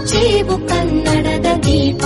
ಹಚ್ಚೇವು ಕನ್ನಡದ ದೀಪ.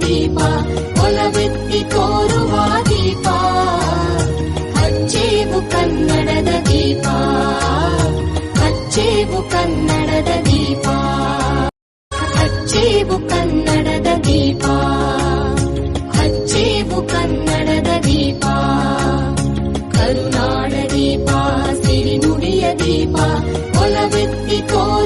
ದೀಪ ಒಲವೆತ್ತಿ ತೋರುವ ದೀಪ, ಹಚ್ಚೇವು ಕನ್ನಡದ ದೀಪ, ಹಚ್ಚೇವು ಕನ್ನಡದ ದೀಪ, ಹಚ್ಚೇವು ಕನ್ನಡದ ದೀಪ, ಹಚ್ಚೇವು ಕನ್ನಡದ ದೀಪ ಕರುನಾಡ ದೀಪ ಸಿರಿನುಡಿಯ ದೀಪ ಒಲವೆತ್ತಿ ತೋರುವ